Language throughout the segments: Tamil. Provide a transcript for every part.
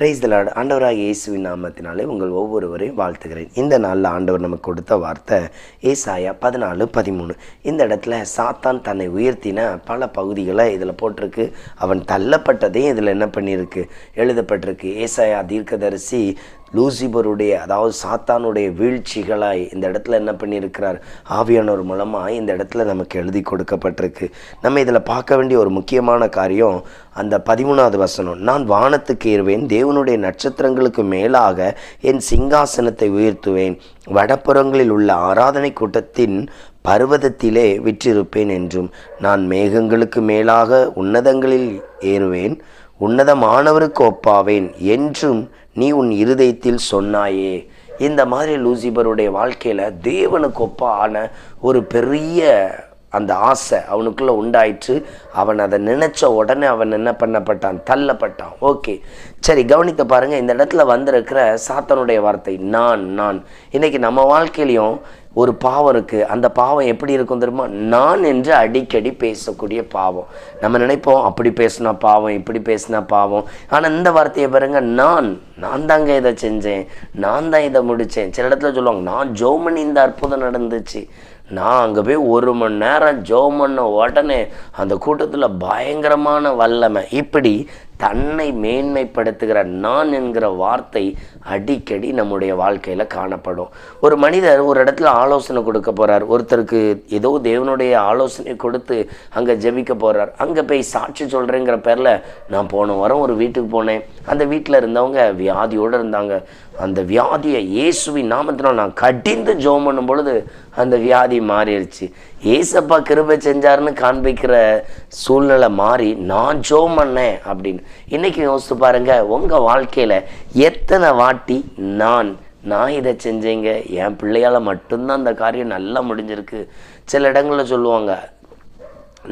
பிரைஸ் தலாட் ஆண்டவராக இயேசுவின் நாமத்தினாலே உங்கள் ஒவ்வொருவரையும் வாழ்த்துகிறேன். இந்த நாளில் ஆண்டவர் நமக்கு கொடுத்த வார்த்தை ஏசாயா பதினாலு பதிமூணு. இந்த இடத்துல சாத்தான் தன்னை உயர்த்தின பல பகுதிகளை இதில் போட்டிருக்கு. அவன் தள்ளப்பட்டதையும் இதில் என்ன பண்ணியிருக்கு? எழுதப்பட்டிருக்கு. ஏசாயா தீர்க்கதரிசி லூசிபருடைய அதாவது சாத்தானுடைய வீழ்ச்சிகளாய் இந்த இடத்துல என்ன பண்ணியிருக்கிறார்? ஆவியானவர் மூலமாக இந்த இடத்துல நமக்கு எழுதி கொடுக்கப்பட்டிருக்கு. நம்ம இதில் பார்க்க வேண்டிய ஒரு முக்கியமான காரியம் அந்த பதிமூணாவது வசனம் நான் வானத்துக்கு ஏறுவேன் தேவனுடைய நட்சத்திரங்களுக்கு மேலாக என் சிங்காசனத்தை உயர்த்துவேன். வடப்புறங்களில் உள்ள ஆராதனை கூட்டத்தின் பர்வதத்திலே விற்றிருப்பேன் என்றும் நான் மேகங்களுக்கு மேலாக உன்னதங்களில் ஏறுவேன். உன்னதமானவருக்கு ஒப்பாவேன் என்றும் நீ உன் இருதயத்தில் சொன்னாயே. இந்த மாதிரி லூசிபருடைய வாழ்க்கையில் தேவனுக்கு ஒப்பான ஒரு பெரிய அந்த ஆசை அவனுக்குள்ளே உண்டாயிற்று. அவன் அதை நினச்ச உடனே அவன் என்ன பண்ணப்பட்டான்? தள்ளப்பட்டான். ஓகே. சரி கவனித்து பாருங்கள் இந்த இடத்துல வந்திருக்கிற சாத்தனுடைய வார்த்தை நான் நான். இன்னைக்கு நம்ம வாழ்க்கையிலையும் ஒரு பாவம் இருக்குது அந்த பாவம் எப்படி இருக்கும் தெரியுமா? நான் என்று அடிக்கடி பேசக்கூடிய பாவம். நம்ம நினைப்போம் அப்படி பேசினா பாவம் இப்படி பேசினா பாவம். ஆனால் இந்த வார்த்தையை பாருங்க நான் நான் தாங்க இதை செஞ்சேன். நான் தான் இதை முடித்தேன் சில இடத்துல சொல்லுவாங்க நான் ஜோமனி இந்த அற்புதம் நடந்துச்சு. நான் அங்கே போய் ஒரு மணி நேரம் ஜோம் பண்ண உடனே அந்த கூட்டத்தில் பயங்கரமான வல்லமை. இப்படி தன்னை மேன்மைப்படுத்துகிற நான் என்கிற வார்த்தை அடிக்கடி நம்முடைய வாழ்க்கையில் காணப்படும். ஒரு மனிதர் ஒரு இடத்துல ஆலோசனை கொடுக்க போகிறார் ஒருத்தருக்கு ஏதோ தேவனுடைய ஆலோசனை கொடுத்து அங்கே ஜெபிக்க போகிறார் அங்கே போய் சாட்சி சொல்கிறேங்கிற பேரில் நான் போன வாரம் ஒரு வீட்டுக்கு போனேன். அந்த வீட்டில் இருந்தவங்க வியாதியோடு இருந்தாங்க. அந்த வியாதியை இயேசுவின் நாமத்தினால் நான் கடிந்து ஜோம் பண்ணும் பொழுது அந்த வியாதி மாறிடுச்சு. ஏசப்பா கிருபை செஞ்சாருன்னு காண்பிக்கிற சூழ்நிலை மாறி நான் ஜோம் பண்ணேன் அப்படின்னு. இன்னைக்கு யோசித்து பாருங்க உங்கள் வாழ்க்கையில் எத்தனை வாட்டி நான் நான் இதை செஞ்சேங்க என் பிள்ளையால் மட்டும்தான் அந்த காரியம் நல்லா முடிஞ்சிருக்கு. சில இடங்களில் சொல்லுவாங்க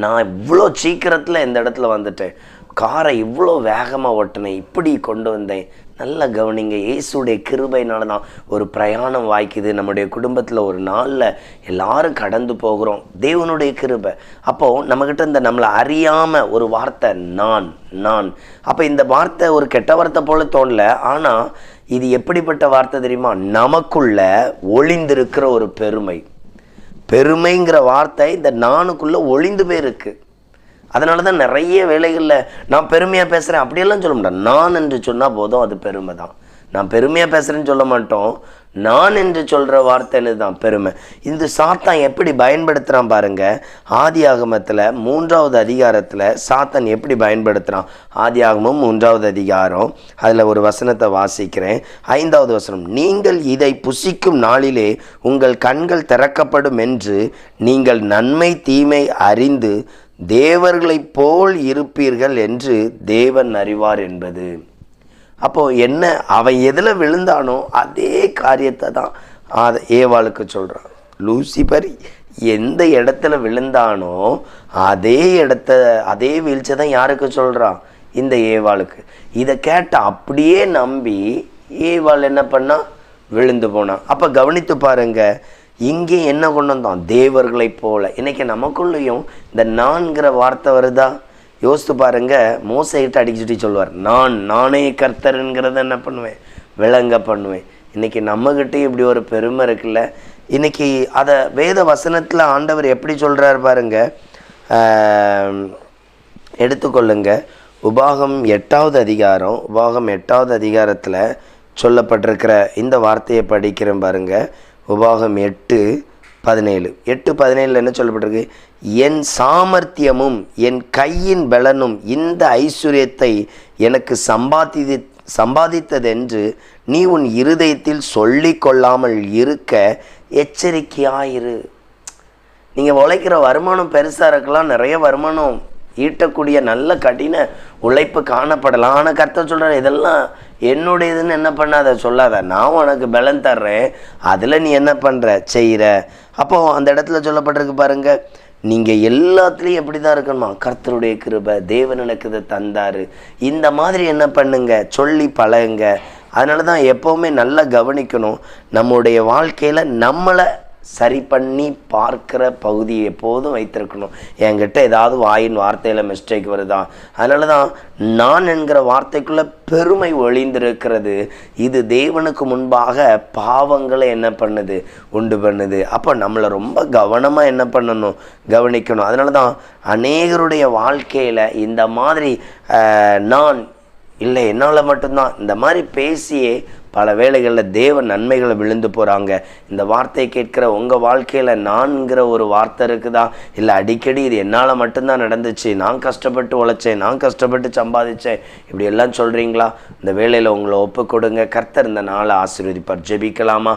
நான் இவ்வளோ சீக்கிரத்தில் இந்த இடத்துல வந்துட்டேன். காரை இவ்வளோ வேகமாக ஓட்டினேன் இப்படி கொண்டு வந்தேன். நல்லா கவனிங்க. இயேசுடைய கிருபைனால தான் ஒரு பிரயாணம் வாய்க்குது. நம்முடைய குடும்பத்தில் ஒரு நாளில் எல்லாரும் கடந்து போகிறோம். தேவனுடைய கிருபை. அப்போது நம்மக்கிட்ட இந்த நம்மளை அறியாமல் ஒரு வார்த்தை நான் நான். அப்போ இந்த வார்த்தை ஒரு கெட்ட வார்த்தை போல தோணல. ஆனால் இது எப்படிப்பட்ட வார்த்தை தெரியுமா? நமக்குள்ள ஒளிந்திருக்கிற ஒரு பெருமை. பெருமைங்கிற வார்த்தை இந்த நானுக்குள்ளே ஒளிந்து போயிருக்கு. அதனால தான் நிறைய வேலைகளில் நான் பெருமையாக பேசுகிறேன் அப்படியெல்லாம் சொல்ல மாட்டேன். நான் என்று சொன்னால் போதும் அது பெருமை தான். நான் பெருமையாக பேசுகிறேன்னு சொல்ல மாட்டோம். நான் என்று சொல்கிற வார்த்தைன்னு தான் பெருமை. இந்த சாத்தான் எப்படி பயன்படுத்துகிறான் பாருங்க. ஆதி ஆகமத்தில் மூன்றாவது அதிகாரத்தில் சாத்தான் எப்படி பயன்படுத்துகிறான் ஆதி ஆகமம் மூன்றாவது அதிகாரம். அதில் ஒரு வசனத்தை வாசிக்கிறேன். ஐந்தாவது வசனம் நீங்கள் இதை புசிக்கும் நாளிலே உங்கள் கண்கள் திறக்கப்படும் என்று நீங்கள் நன்மை தீமை அறிந்து தேவர்களைப் போல் இருப்பீர்கள் என்று தேவன் அறிவார் என்பது. அப்போது என்ன அவன் எதில் விழுந்தானோ அதே காரியத்தை தான் அதை ஏவாளுக்கு சொல்கிறான் லூசிபர் எந்த இடத்துல விழுந்தானோ அதே இடத்த அதே வீழ்ச்சி தான் யாருக்கு சொல்கிறான் இந்த ஏவாளுக்கு. இதை கேட்ட அப்படியே நம்பி ஏவாள் என்ன பண்ணா? விழுந்து போனான். அப்போ கவனித்து பாருங்கள் இங்கே என்ன கொண்டு வந்தோம்? தேவர்களைப் போல. இன்றைக்கி நமக்குள்ளேயும் இந்த நான்கிற வார்த்தை வருதா? யோசித்து பாருங்க. மோசைகிட்ட அடிச்சுட்டி சொல்லுவார். நான் நானே கர்த்தருங்கிறத என்ன பண்ணுவேன்? விளங்க பண்ணுவேன். இன்றைக்கி நம்மக்கிட்டே இப்படி ஒரு பெருமை இருக்குல்ல? இன்றைக்கி அதை வேத வசனத்தில் ஆண்டவர் எப்படி சொல்கிறார் பாருங்க? எடுத்துக்கொள்ளுங்க. உபாகம் எட்டாவது அதிகாரம் உபாகம் எட்டாவது அதிகாரத்தில் சொல்லப்பட்டிருக்கிற இந்த வார்த்தையை படிக்கிறேன் பாருங்கள் உபாகம் எட்டு பதினேழு. எட்டு பதினேழில் என்ன சொல்லப்பட்டிருக்கு? என் சாமர்த்தியமும் என் கையின் பலனும் இந்த ஐஸ்வர்யத்தை எனக்கு சம்பாதி சம்பாதித்ததென்று நீ உன் இருதயத்தில் சொல்லி கொள்ளாமல் இருக்க எச்சரிக்கையாயிரு. நீங்கள் உழைக்கிற வருமானம் பெருசாக இருக்கலாம் நிறைய வருமானம் ஈட்டக்கூடிய நல்ல கடின உழைப்பு காணப்படலாம். ஆனால் கர்த்தர் சொல்கிறார் இதெல்லாம் என்னுடையதுன்னு என்ன பண்ணாத? சொல்லாத. நான் உனக்கு பலன் தர்றேன். அதில் நீ என்ன பண்ணுற செய்கிற அப்போது அந்த இடத்துல சொல்லப்பட்டிருக்கு பாருங்கள் நீங்கள் எல்லாத்துலேயும் எப்படி தான் இருக்கணுமா? கர்த்தருடைய கிருபை தேவன் எனக்கு இதை தந்தார். இந்த மாதிரி என்ன பண்ணுங்க? சொல்லி பழகுங்க. அதனால தான் எப்போவுமே நல்லா கவனிக்கணும். நம்முடைய வாழ்க்கையில் நம்மளை சரி பண்ணி பார்க்குற பகுதியை எப்போதும் வைத்திருக்கணும். என்கிட்ட ஏதாவது வாயின் வார்த்தையில் மிஸ்டேக் வருதா? அதனால தான் நான் என்கிற வார்த்தைக்குள்ளே பெருமை ஒளிந்திருக்கிறது. இது தேவனுக்கு முன்பாக பாவங்களை என்ன பண்ணுது? உண்டு பண்ணுது. அப்போ நம்மளை ரொம்ப கவனமாக என்ன பண்ணணும்? கவனிக்கணும். அதனால தான் அநேகருடைய வாழ்க்கையில் இந்த மாதிரி நான் இல்லை என்னால் மட்டும்தான் இந்த மாதிரி பேசியே பல வேளைகளில் தேவ நன்மைகளை விழுந்து போகிறாங்க இந்த வார்த்தையை கேட்குற உங்கள் வாழ்க்கையில் நான்கிற ஒரு வார்த்தை இருக்குதா? இல்லை அடிக்கடி இது என்னால் மட்டும்தான் நடந்துச்சு நான் கஷ்டப்பட்டு உழைச்சேன் நான் கஷ்டப்பட்டு சம்பாதிச்சேன் இப்படி எல்லாம் சொல்கிறீங்களா இந்த வேலையில் உங்களை ஒப்பு கொடுங்க. கர்த்தர் இந்த நாளை ஆசீர்வதிப்பார். ஜெபிக்கலாமா?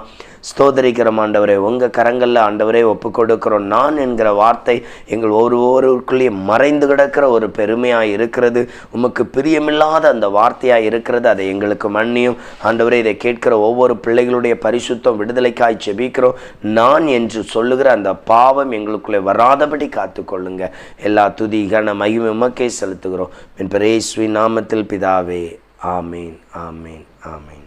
ஸ்தோதரிக்கிறோம் ஆண்டவரே. உங்கள் கரங்களில் ஆண்டவரே ஒப்பு கொடுக்கிறோம் நான் என்கிற வார்த்தை எங்கள் ஒருவருக்குள்ளேயே மறைந்து கிடக்கிற ஒரு பெருமையாக இருக்கிறது. உமக்கு பிரியமில்லாத அந்த வார்த்தையாக இருக்கிறது. அதை எங்களுக்கு மன்னியும். ஆண்டவரே இதை கேட்கிற ஒவ்வொரு பிள்ளைகளுடைய பரிசுத்தம் விடுதலைக்காய் செபிக்கிறோம். நான் என்று சொல்லுகிற அந்த பாவம் எங்களுக்குள்ளே வராதபடி காத்துக்கொள்ளுங்க. எல்லா துதி கன மகிமை உமக்கே செலுத்துகிறோம். என் பிரேஸ்வி நாமத்தில் பிதாவே. ஆமீன் ஆமீன் ஆமீன்.